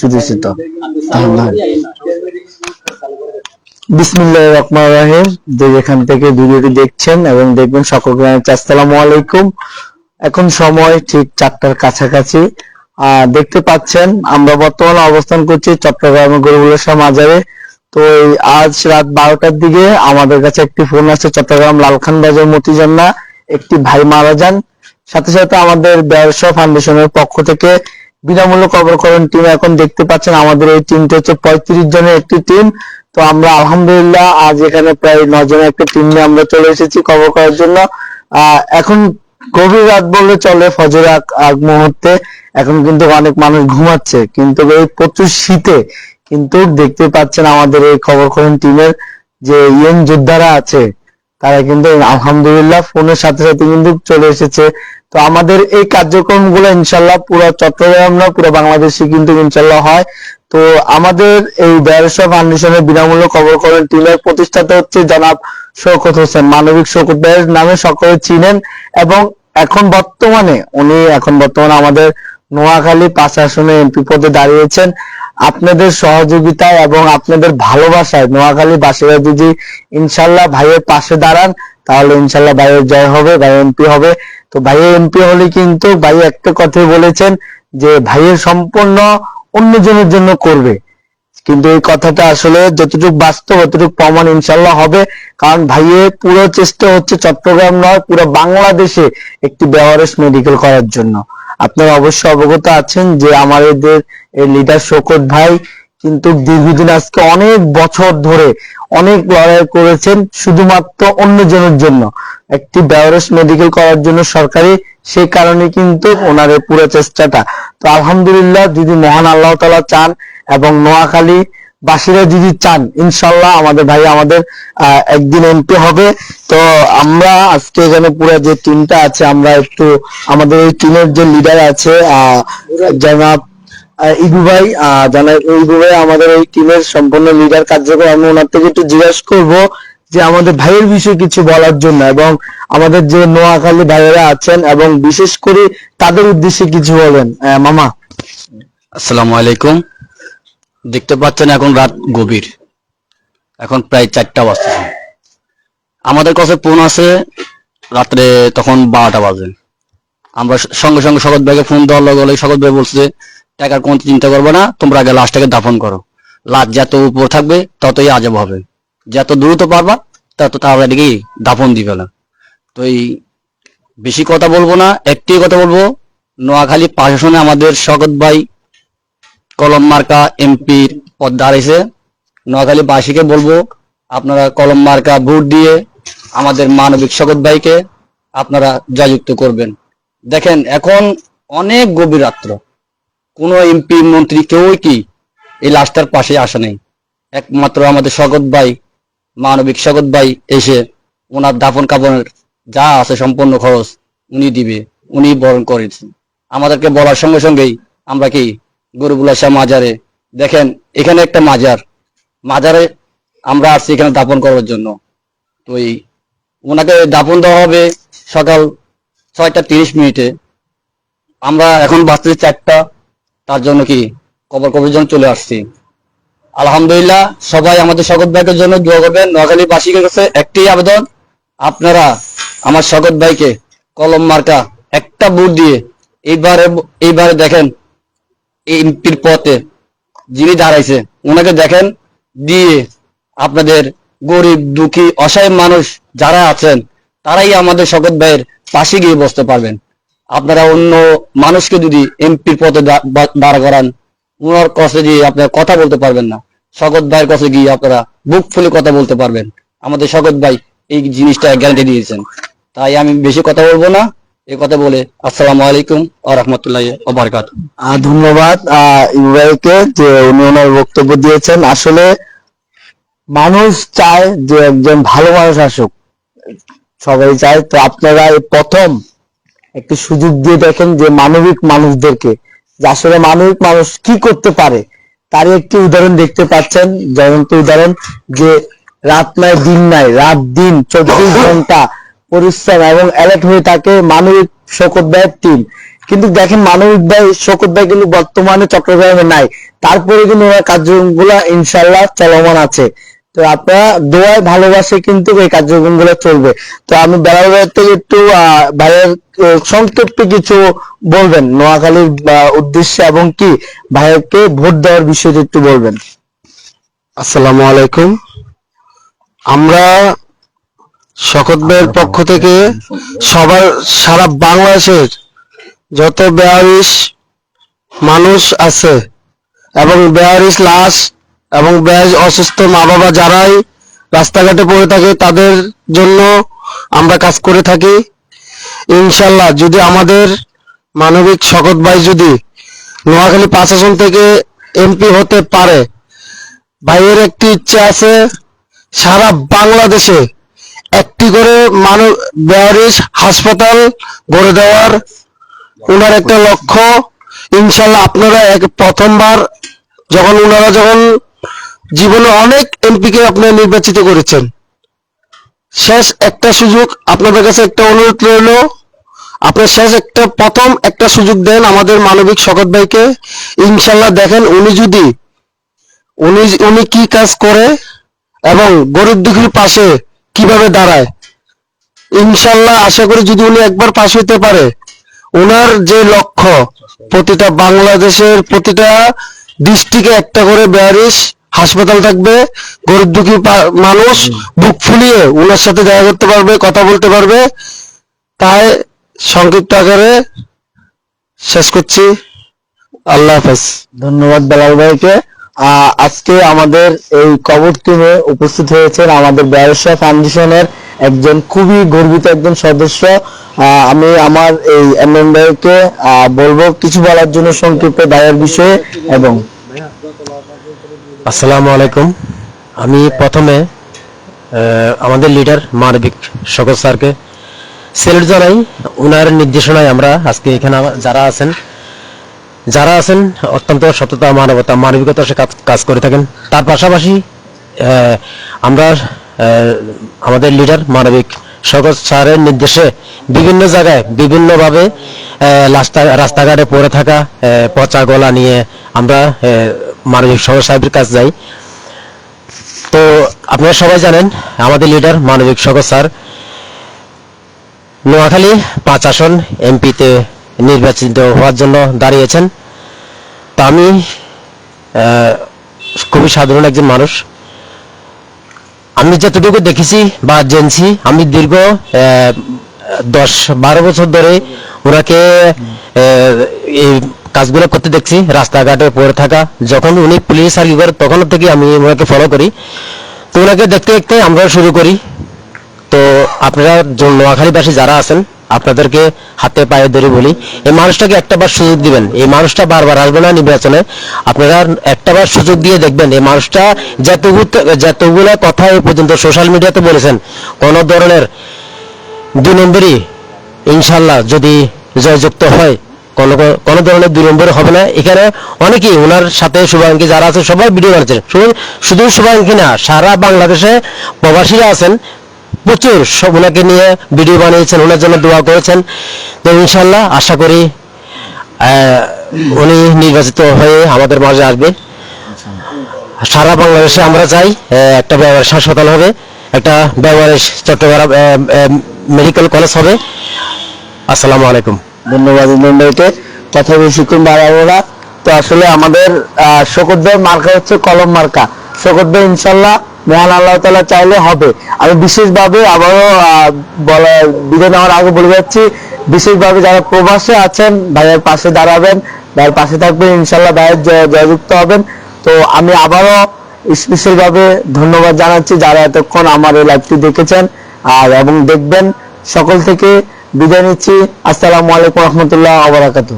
শুধুছি তো বিসমিল্লাহ রহমান রাহিম। যে যেখান থেকে ভিডিওটি দেখছেন এবং দেখবেন সকলকে আসসালামু আলাইকুম। এখন সময় ঠিক চারটার কাছাকাছি। দেখতে পাচ্ছেন, আমরা বর্তমানে অবস্থান করছি চট্টগ্রামের গরুগুলোসা মাজারে। তো আজ রাত বারোটার দিকে আমাদের কাছে একটি ফোন আছে চট্টগ্রাম লালখান বাজার মতিজান্না একটি ভাই মারা যান। সাথে সাথে আমাদের ব্যবসা ফাউন্ডেশনের পক্ষ থেকে বিনামূল্য কবরকরণ টিম এখন দেখতে পাচ্ছেন আমাদের এই টিমটা হচ্ছে পঁয়ত্রিশ জনের একটি টিম তো আমরা আলহামদুলিল্লাহ আজ এখানে প্রায় জনের একটা টিম নিয়ে আমরা চলে এসেছি কবর করার জন্য। এখন গভীর রাত বললে চলে ফজর আগ আগ মুহূর্তে। এখন কিন্তু অনেক মানুষ ঘুমাচ্ছে। কিন্তু এই প্রচুর শীতে কিন্তু দেখতে পাচ্ছেন আমাদের এই খবরকরণ টিমের যে ইয়ং যোদ্ধারা আছে। তারা কিন্তু আলহামদুলিল্লাহ ফোনের সাথে সাথে কিন্তু চলে এসেছে। তো আমাদের এই কার্যক্রমগুলো ইনশাল্লাহ পুরো চট্টগ্রাম না, পুরো বাংলাদেশে কিন্তু ইনশাল্লাহ হয়। তো আমাদের এই দেড়শো ফাউন্ডেশনের বিনামূল্য কবরকরণ টিমের প্রতিষ্ঠাতা হচ্ছে জনাব শৌকত হোসেন। মানবিক শৌকত ভাইয়ের নামে সকলে চিনেন এবং এখন বর্তমানে, উনি এখন বর্তমানে আমাদের নোয়াখালী পাঁচ আসনে এমপি পদে দাঁড়িয়েছেন। আপনাদের সহযোগিতায় এবং আপনাদের ভালোবাসায় নোয়াখালী বাসীরা যদি ইনশাল্লাহ ভাইয়ের পাশে দাঁড়ান, তাহলে ইনশাল্লাহ ভাইয়ের জয় হবে, ভাই এমপি হবে। তো ভাইয়ের এমপি হলে কিন্তু ভাই একটা কথাই বলেছেন যে ভাইয়ের সম্পূর্ণ অন্যজনের জন্য করবে। কিন্তু এই কথাটা আসলে যতটুকু বাস্তব ততটুকু প্রমাণ ইনশাল্লাহ হবে। কারণ ভাইয়ের পুরো চেষ্টা হচ্ছে চট্টগ্রাম নয়, পুরো বাংলাদেশে একটি বেওয়ারেস মেডিকেল করার জন্য। আপনারা অবশ্যই অবগত আছেন যে আমাদের লিডার শোকত ভাই কিন্তু দীর্ঘদিন আজকে অনেক বছর ধরে অনেক লড়াই করেছেন শুধুমাত্র অন্যজনের জন্য। একটি বেওয়ারেস মেডিকেল করার জন্য সরকারি সেই কারণে কিন্তু ওনার পুরো চেষ্টাটা। তো আলহামদুলিল্লাহ যদি মহান আল্লাহ তালা চান এবং নোয়াখালী বাসীরা যদি চান, ইনশাল্লাহ আমাদের ভাই আমাদের একদিন এমপি হবে। তো আমরা আজকে এখানে পুরো যে টিমটা আছে, আমরা একটু আমাদের এই টিমের যে লিডার আছে জনাব ইবু ভাই জানা ইবু ভাই আমাদের এই টিমের সম্পূর্ণ লিডার কার্যক্রম আমি ওনার থেকে একটু জিজ্ঞাসা করব যে আমাদের ভাইয়ের বিষয়ে কিছু বলার জন্য এবং আমাদের যে নোয়াখালী ভাইয়েরা আছেন এবং বিশেষ করে তাদের উদ্দেশ্যে কিছু বলেন। মামা। আসসালামু আলাইকুম। দেখতে পাচ্ছেন এখন রাত গভীর। এখন প্রায় চারটা বাজছে আমাদের কাছে ফোন আছে রাত্রে তখন বারোটা বাজে। আমরা সঙ্গে সঙ্গে শকত ভাইকে ফোন দেওয়ার লগে লগে শকত ভাই বলছে টাকার কোনো চিন্তা করবে না, তোমরা আগে লাশটাকে দাফন করো। লাশ যত উপর থাকবে ততই আজব হবে। যত দ্রুত পারবা, তত তাড়াতাড়ি দাফন দিবে না। তো এই বেশি কথা বলব না, একটি কথা বলব, নোয়াখালী প্রশাসনে আমাদের শকত ভাই কলম মার্কা এমপির পদ দাঁড়িয়েছে নোয়াখালী বাসীকে বলব, আপনারা কলম মার্কা ভোট দিয়ে আমাদের মানবিক শকত ভাইকে আপনারা জয়যুক্ত করবেন। দেখেন, এখন অনেক গভীর রাত্র। কোনো এমপি মন্ত্রী কেউই কি এই লাশটার পাশে আসে নেই। একমাত্র আমাদের শকত ভাই, মানবিক শকত ভাই এসে ওনার দাফন কাপনের যা আছে সম্পূর্ণ খরচ উনি দিবে, উনি বরণ করেছেন। আমাদেরকে বলার সঙ্গে সঙ্গেই আমরা কি গরুগুলাসা মাজারে। দেখেন, এখানে একটা মাজার। মাজারে আমরা আসছি এখানে দাপন করার জন্য। তো এই ওনাকে দাপন দেওয়া হবে সকাল ছয়টা তিরিশ মিনিটে। আমরা এখন বাঁচতেছি চারটা। তার জন্য কি কবর কবর জন্য চলে আসছি। আলহামদুলিল্লাহ, সবাই আমাদের শকত ভাইকের জন্য দোয়া করবেন। নোয়াখালী বাসীর কাছে একটি আবেদন। আপনারা আমার শকত ভাইকে কলম মার্কা একটা বুট দিয়ে এইবারে এইবারে দেখেন এমপির পথে যিনি দাঁড়াইছে, ওনাকে দেখেন দিয়ে আপনাদের গরিব, দুঃখী, অসহায় মানুষ যারা আছেন, তারাই আমাদের শকত ভাইয়ের পাশে গিয়ে বসতে পারবেন। আপনারা অন্য মানুষকে যদি এমপির পথে দাঁড় করান, ওনার কাছে গিয়ে আপনারা কথা বলতে পারবেন না। শকত ভাইয়ের কাছে গিয়ে আপনারা বুক ফুলে কথা বলতে পারবেন। আমাদের শকত ভাই এই জিনিসটা গ্যারান্টি দিয়েছেন। তাই আমি বেশি কথা বলব না। এই কথা বলে আসসালামু আলাইকুম আ রহমতুল্লাহ ওবরকাত ধন্যবাদ। আহ, ইবু ভাইকে যে উনি ওনার বক্তব্য দিয়েছেন। আসলে মানুষ চায় যে একজন ভালো মানুষ আসুক। সবাই চায়। তো আপনারা প্রথম একটি সুযোগ দিয়ে দেখেন যে মানবিক মানুষদেরকে যে আসলে মানবিক মানুষ কি করতে পারে। তারই একটি উদাহরণ দেখতে পাচ্ছেন জ্বলন্ত উদাহরণ যে রাত নাই দিন নাই রাত দিন চব্বিশ ঘণ্টা পরিশ্রম এবং অ্যালার্ট হয়ে থাকে মানবিক শকত ব্যয়ের টিম কিন্তু দেখেন মানবিক ভাই শকত ভাই কিন্তু বর্তমানে চট্টগ্রামে নাই। তারপরে কিন্তু ওনার কার্যক্রমগুলো ইনশাল্লাহ চলমান আছে। তো আপনারা দোয়ায় ভালোবাসে কিন্তু এই কার্যক্রমগুলো চলবে। তো আমি ভাইয়ের থেকে একটু ভাইয়ের সংক্ষিপ্ত কিছু বলবেন। নোয়াখালীর উদ্দেশ্যে এবং কি? ভাইয়েরকে ভোট দেওয়ার বিষয়টা একটু বলবেন। আসসালামু আলাইকুম। আমরা শকত ভাইয়ের পক্ষ থেকে সবার সারা বাংলাদেশের যত বেয়ারিশ মানুষ আছে এবং বেয়ারিশ লাশ এবং বেয়ারিশ অসুস্থ মা বাবা যারাই রাস্তাঘাটে পড়ে থাকে, তাদের জন্য আমরা কাজ করে থাকি। ইনশাল্লাহ যদি আমাদের মানবিক শকত ভাই যদি নোয়াখালী পাঁচ আসন থেকে এমপি হতে পারে, ভাইয়ের একটি ইচ্ছা আছে সারা বাংলাদেশে একটি করে মানব বেয়ারিশ হাসপাতাল গড়ে দেওয়ার ওনার একটা লক্ষ্য। ইনশাল্লাহ আপনারা এক প্রথমবার যখন ওনারা যখন জীবনে অনেক এমপিকে আপনারা নির্বাচিত করেছেন, শেষ একটা সুযোগ আপনাদের কাছে একটা অনুরোধ রইল। আপনার শেষ একটা, প্রথম একটা সুযোগ দেন আমাদের মানবিক শকত ভাইকে। ইনশাল্লাহ দেখেন উনি যদি, উনি উনি কি কাজ করে এবং গরিব দুঃখীর পাশে কীভাবে দাঁড়ায়? ইনশাল্লাহ আশা করি যদি উনি একবার পাশ হইতে পারে ওনার যে লক্ষ্য, প্রতিটা বাংলাদেশের প্রতিটা ডিস্ট্রিক্টে একটা করে ব্যারিস হাসপাতাল থাকবে, গরিব দুঃখী মানুষ বুক ফুলিয়ে ওনার সাথে দেখা করতে পারবে, কথা বলতে পারবে। তাই সংক্ষিপ্ত আকারে শেষ করছি। আল্লাহ হাফেজ। ধন্যবাদ বেলাল ভাইকে। আজকে আমাদের এই কবর টিমে উপস্থিত হয়েছেন আমাদের ব্যবসা ফাউন্ডেশনের একজন খুবই গর্বিত একজন সদস্য। আমি আমার এই এম এম ভাইকে আহ, বলব কিছু বলার জন্য সংক্ষিপ্ত দায়ের বিষয়ে এবং আসসালামু আলাইকুম। আমি প্রথমে আমাদের লিডার মানবিক শকত স্যারকে সেলুট জানাই। ওনার নির্দেশনায় আমরা আজকে এখানে যারা আছেন যারা আছেন, অত্যন্ত সততা, মানবতা, মানবিকতার সাথে কাজ- করে থাকেন। তার পাশাপাশি আমরা আমাদের লিডার মানবিক শকত স্যারের নির্দেশে বিভিন্ন জায়গায় বিভিন্নভাবে রাস্তা- রাস্তাঘাটে পড়ে থাকা পচা গলা নিয়ে আমরা মানবিক শকত সাহেবের কাছে যাই। তো আপনারা সবাই জানেন, আমাদের লিডার মানবিক শকত স্যার নোয়াখালী পাঁচ আসন এমপিতে নির্বাচিত হওয়ার জন্য দাঁড়িয়েছেন। তা আমি খুবই সাধারণ একজন মানুষ। আমি যতটুকু দেখেছি বা জেনছি, আমি দীর্ঘ দশ বারো বছর ধরে ওনাকে এই কাজগুলো করতে দেখছি, রাস্তাঘাটে পড়ে থাকা। যখন উনি পুলিশ সার্ভি করে তখন থেকে আমি ওনাকে ফলো করি। তো ওনাকে দেখতে দেখতে আমরাও শুরু করি। তো আপনারা নোয়াখালীবাসী যারা আছেন আপনাদেরকে হাতে পায়ে ধরে বলি, এই মানুষটাকে একটা বার সুযোগ দিবেন। এই মানুষটা বারবার আসবে না নির্বাচনে। আপনারা একটা বার সুযোগ দিয়ে দেখবেন, এই মানুষটা যতগুলো যতগুলো কথা এই পর্যন্ত সোশ্যাল মিডিয়াতে বলেছেন, কোন ধরনের দুই নম্বরই ইনশাল্লাহ যদি জয়যুক্ত হয়, কোনো কোনো ধরনের দুই নম্বর হবে না। এখানে অনেকেই ওনার সাথে শুভাঙ্কি যারা আছে, সবাই ভিডিও বানাচ্ছেন শুধু শুধু শুভাঙ্কি না, সারা বাংলাদেশে প্রবাসীরা আছেন। প্রচুর সব ওনাকে নিয়ে ভিডিও বানিয়েছেন, ওনার জন্য দোয়া করেছেন। তো ইনশাল্লাহ আশা করি উনি নির্বাচিত হয়ে আমাদের মাঝে আসবে। সারা বাংলাদেশে আমরা চাই একটা ব্যবহার হাসপাতাল হবে, একটা ব্যবহার চট্টগ্রাম মেডিকেল কলেজ হবে। আসসালামু আলাইকুম। ধন্যবাদ ভাইকে। কথা বেশিক্ষণ বাড়াবো না। তো আসলে আমাদের শকত মার্কা হচ্ছে কলম মার্কা। ভাই ইনশাল্লাহ মহান আল্লাহ তালা চাইলে হবে। আমি বিশেষভাবে আবারও বলা বিদায় নেওয়ার আগে বলে যাচ্ছি বিশেষভাবে যারা প্রবাসে আছেন ভাইয়ের পাশে দাঁড়াবেন ভাইয়ের পাশে থাকবেন ইনশাল্লাহ ভাইয়ের জয়- জয়যুক্ত হবেন। তো আমি আবারও স্পেশাল ভাবে ধন্যবাদ জানাচ্ছি যারা এতক্ষণ আমার এই লাইভটি দেখেছেন আর এবং দেখবেন। সকল থেকে বিদায় নিচ্ছি। আসসালামু আলাইকুম রহমতুল্লাহ আবরাকাতু